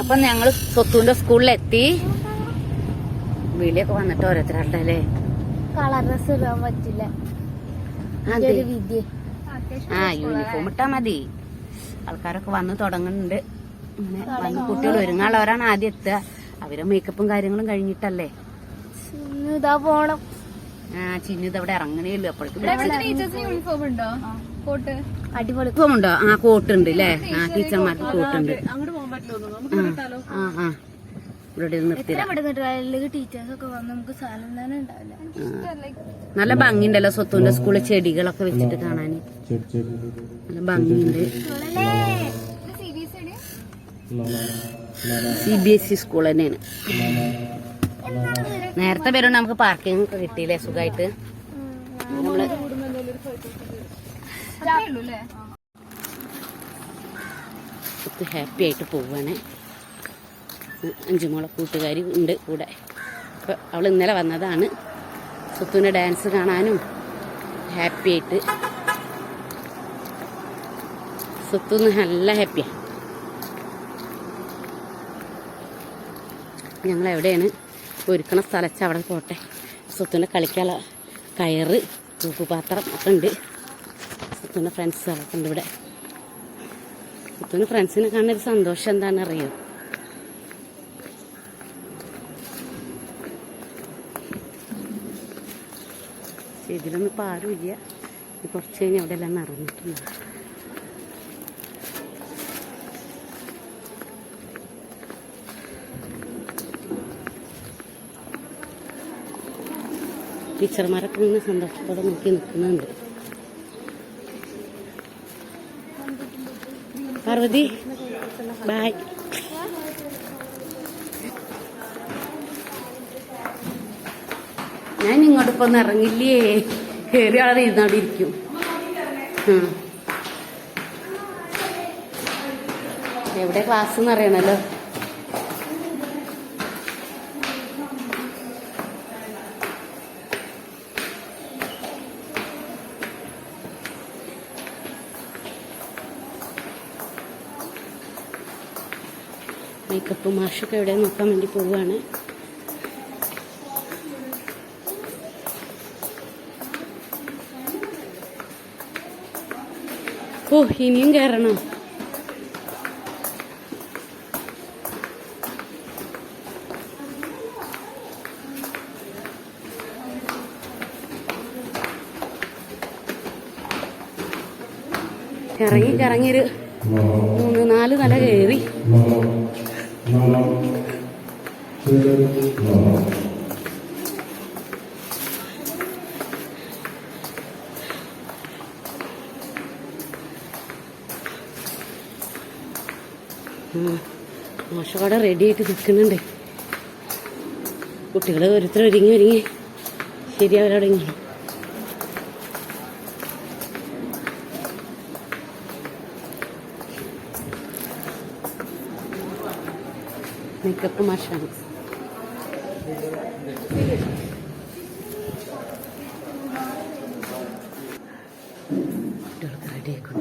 അപ്പൊ ഞങ്ങൾ സ്വത്തുവിന്റെ സ്കൂളിലെത്തി. വിളിയൊക്കെ വന്നിട്ട് ഓരോരുത്തരാളുടെ അല്ലേ? കളർ ഡ്രസ് ഇടാൻ പറ്റില്ല ആ യൂണിഫോം ഇട്ടാ മതി. ആൾക്കാരൊക്കെ വന്ന് തുടങ്ങുന്നുണ്ട്. അങ്ങനെ വന്ന് കുട്ടികൾ ഒരുങ്ങാളവരാണ് ആദ്യം എത്തുക. അവരെ മേക്കപ്പും കാര്യങ്ങളും കഴിഞ്ഞിട്ടല്ലേ? പോണം. ആ ചിന്നു അവിടെ ഇറങ്ങണേ ഉള്ളൂ. അപ്പോഴേക്കും യൂണിഫോം ഉണ്ടോ? കോട്ട്? അടിപൊളി. ഉണ്ടോ? ആ കോട്ടുണ്ട് അല്ലേ ആ ടീച്ചർമാർക്ക് കോട്ടുണ്ട്. നല്ല ഭംഗിണ്ടല്ലോ സ്വത്തുവിന്റെ സ്കൂളിൽ ചെടികളൊക്കെ വെച്ചിട്ട് കാണാൻ നല്ല ഭംഗിയുണ്ട്. C B S E school തന്നെയാണ്. നേരത്തെ വരുമ്പോൾ നമുക്ക് പാർക്കിംഗ് ഒക്കെ കിട്ടിയില്ലേ? സുഖമായിട്ട് നമ്മൾ ഹാപ്പി ആയിട്ട് പോവാണ്. അഞ്ചുമോളെ കൂട്ടുകാരി ഉണ്ട് കൂടെ. അപ്പോൾ അവൾ ഇന്നലെ വന്നതാണ്. സുത്തുവിന്റെ ഡാൻസ് കാണാനും ഹാപ്പി ആയിട്ട്. സുത്തുന്ന് നല്ല ഹാപ്പിയാണ് ഞങ്ങൾ എവിടെയാണ്? ഒരുക്കണ സ്ഥലച്ച അവിടെ പോട്ടെ. സുത്തുവിന്റെ കളിക്കാനുള്ള കയറ് തൂക്കുപാത്രം ഒക്കെ ഉണ്ട്. സുത്തുവിന്റെ ഫ്രണ്ട്സുകളൊക്കെ ഉണ്ട് ഇവിടെ. സുത്തുവിന്റെ ഫ്രണ്ട്സിനെ കാണുന്ന ഒരു സന്തോഷം എന്താണെന്ന് അറിയോ ഇതിലൊന്നും ഇപ്പൊ ആരുമില്ല കുറച്ച് കഴിഞ്ഞ് അവിടെ എല്ലാം നിറഞ്ഞിട്ടുണ്ട് ടീച്ചർമാരൊക്കെ ഇങ്ങനെ സന്തോഷത്തോടെ നോക്കി നിൽക്കുന്നുണ്ട്. പാർവതി. ബായ് ഞാൻ ഇങ്ങോട്ട് ഇപ്പൊ ഇറങ്ങില്ലേ? കയറി ആളെ ഇരുന്നവിടെ ഇരിക്കും. എവിടെ ക്ലാസ് എന്ന് മേക്കപ്പ് മാഷൊക്കെ ഇവിടെ നോക്കാൻ വേണ്ടി പോവുകയാണ്. ഓ ഇനിയും കയറണം ഇറങ്ങി കറങ്ങിയൊരു മൂന്ന് നാല് നില കയറി മോശക്കടെ റെഡി ആയിട്ട് നിൽക്കുന്നുണ്ട്. കുട്ടികൾ ഓരോരുത്തർ ഒരുങ്ങി ഒരുങ്ങി. ശരിയാവരടങ്ങി മേക്കപ്പ് മാഷാണ് കുട്ടികൾക്ക്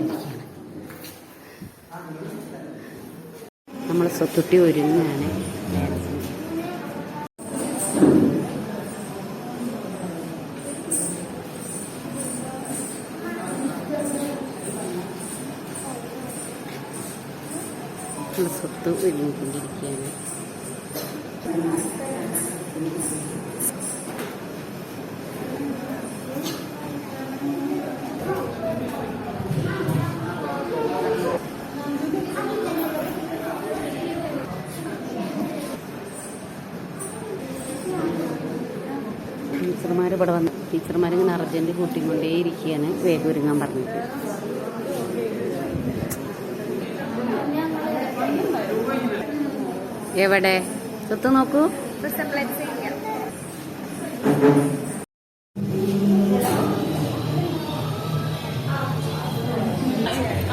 നമ്മൾ സ്വത്തുട്ടി ഒരുങ്ങുകയാണ് നമ്മൾ സ്വത്ത് ഒരുങ്ങിക്കൊണ്ടിരിക്കുകയാണ്. ടീച്ചർമാർ ഇവിടെ വന്ന് ടീച്ചർമാരിങ്ങനെ അർജന്റ് കൂട്ടിക്കൊണ്ടേയിരിക്കുകയാണ് വേഗം ഒരുങ്ങാൻ പറഞ്ഞിട്ട്. എവിടെ? തൊത്ത് നോക്കൂ.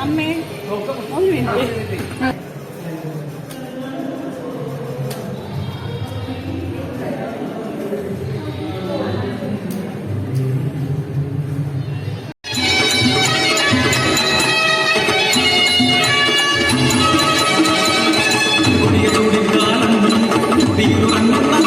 അമ്മേ 맘만